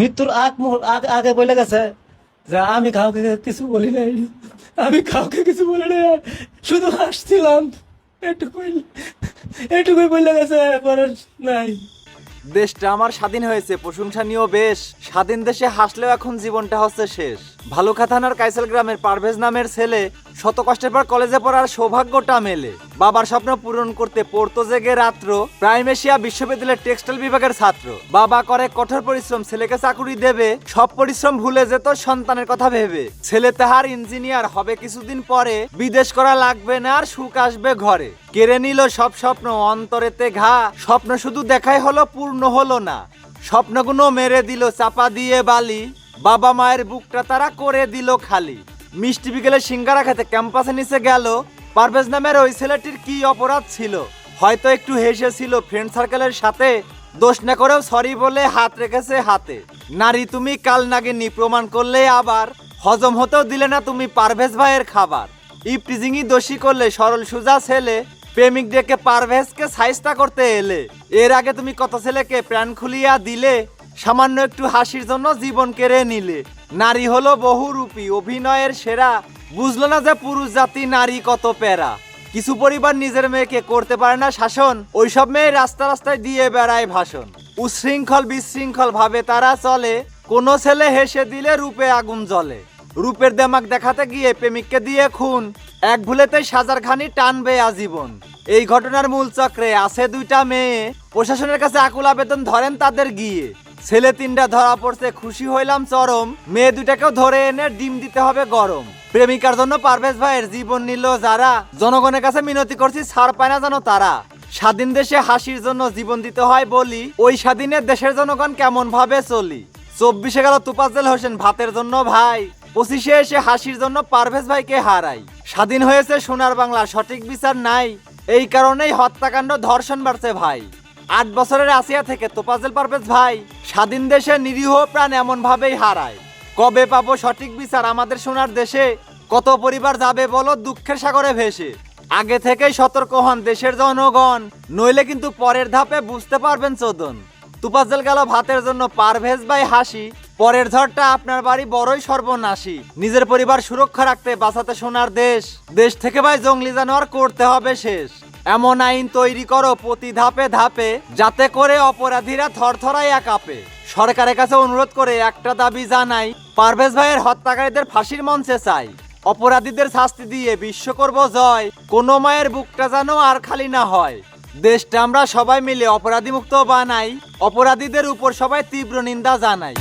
মৃত্যুর আগ আগে বলে গেছে যে আমি কাউকে কিছু বলি নাই। আমি কাউকে কিছু বলি নাই। শুধু হাসছিলাম। এটুকুই এটুকুই বলে গেছে পরে নাই। দেশটা আমার স্বাধীন হয়েছে প্রশংসনীয় বেশ। স্বাধীন দেশে হাসলেও এখন জীবনটা হচ্ছে শেষ। ভালুকা থানার কাইসেল গ্রামের পারভেজ নামের ছেলে শত কষ্টের পর কলেজে পড়ার সৌভাগ্যটা মেলে। বাবার স্বপ্ন পূরণ করতে পড়তো জেগে রাত্র, প্রাইম এশিয়া বিশ্ববিদ্যালয়ের টেক্সটাইল বিভাগের ছাত্র। বাবা করে কঠোর পরিশ্রম, ছেলেকে চাকুরি দেবে, সব পরিশ্রম ভুলে যেত সন্তানের কথা ভেবে। ছেলে তাহার ইঞ্জিনিয়ার, হবে কিছুদিন পরে বিদেশ করা লাগবে না আর সুখ আসবে ঘরে। কেড়ে নিল সব স্বপ্ন, অন্তরেতে ঘা, স্বপ্ন শুধু দেখাই হলো, পূর্ণ হলো না। স্বপ্নগুলো মেরে দিল, চাপা দিয়ে বালি। বাবা মায়ের বুকটা তারা করে দিল খালি। মিষ্টি বিকেলে সিঙ্গারা খেতে ক্যাম্পাসে নিচে গেল। পারভেজ নামের ওই ছেলেটির কি অপরাধ ছিল? হয়তো একটু হেসেছিল ফ্রেন্ড সার্কেলের সাথে। দোষ না করেও সরি বলে হাত রেখেছে হাতে। নারী তুমি, কাল নাগিনি, প্রমাণ করলে আবার। হজম হতেও দিলে না তুমি পারভেজ ভাইয়ের খাবার। ইপটিজিংই দোষী করলে সরল সুজা ছেলে। প্রেমিক ডেকে পারভেজকে সাইস্তা করতে এলে। এর আগে তুমি কত ছেলেকে প্রাণ খুলিয়া দিলে? সামান্য একটু হাসির জন্য জীবন কেড়ে নিলে। নারী হলো বহুরূপী, অভিনয়ের সেরা। বুঝলো না যে পুরুষ জাতি, নারী কত প্যারা। কিছু পরিবার নিজের মেয়েকে করতে পারে না, শাসন। ওইসব মেয়ে রাস্তা রাস্তায় দিয়ে বেড়ায় ভাষণ। উশৃঙ্খল, বিশৃঙ্খল ভাবে তারা চলে। কোনো ছেলে হেসে দিলে রূপে আগুন জ্বলে। রূপের দেমাক দেখাতে গিয়ে প্রেমিককে দিয়ে খুন। এক ভুলেতেই সাজার খানি টানবে আজীবন। এই ঘটনার মূল চক্রে আছে দুইটা মেয়ে। প্রশাসনের কাছে আকুল আবেদন ধরেন তাদের গিয়ে। ছেলে তিনটা ধরা পড়ছে, খুশি হইলাম চরম। মেয়ে দুটাকেও ধরে এনে ডিম দিতে হবে গরম। প্রেমিকার জন্য পারভেজ ভাইয়ের জীবন নিল যারা। জনগণের কাছে মিনতি করছি, ছাড় পায় না যেন তারা। স্বাধীন দেশে হাসির জন্য জীবন দিতে হয় বলি, ওই স্বাধীনের দেশের জনগণ কেমন ভাবে চলি? চব্বিশে গেল তুপাজেল হোসেন, ভাতের জন্য ভাই। পঁচিশে এসে হাসির জন্য পারভেজ ভাইকে হারাই। স্বাধীন হয়েছে সোনার বাংলা, সঠিক বিচার নাই। এই কারণেই হত্যাকাণ্ড ধর্ষণ বাড়ছে ভাই। আট বছরের আসিয়া থেকে তোপাজেল পারভেজ ভাই। স্বাধীন দেশে নিরীহ প্রাণ এমন ভাবেই হারায়। কবে পাবো সঠিক বিচার আমাদের সোনার দেশে? কত পরিবার যাবে বলো দুঃখের সাগরে ভেসে? আগে থেকেই সতর্ক হন দেশের জনগণ, নইলে কিন্তু পরের ধাপে বুঝতে পারবেন চোদন। তুপাজেল গেল ভাতের জন্য পারভেজ ভাই হাসি, পরের ঝড়টা আপনার বাড়ি বড়ই সর্বনাশী। নিজের পরিবার সুরক্ষা রাখতে বাঁচাতে সোনার দেশ দেশ থেকে ভাই জঙ্গলি জানোয়ার করতে হবে শেষ। এমন আইন তৈরি করো প্রতি ধাপে ধাপে, যাতে করে অপরাধীরা থরথরাইয়া কাঁপে। সরকারের কাছে অনুরোধ করে একটা দাবি জানাই, পারভেজ ভাইয়ের হত্যাকারীদের ফাঁসির মঞ্চে চাই। অপরাধীদের শাস্তি দিয়ে বিশ্ব করব জয়, কোনো মায়ের বুকটা যেন আর খালি না হয়। দেশটা আমরা সবাই মিলে অপরাধী মুক্ত বানাই, অপরাধীদের উপর সবাই তীব্র নিন্দা জানাই।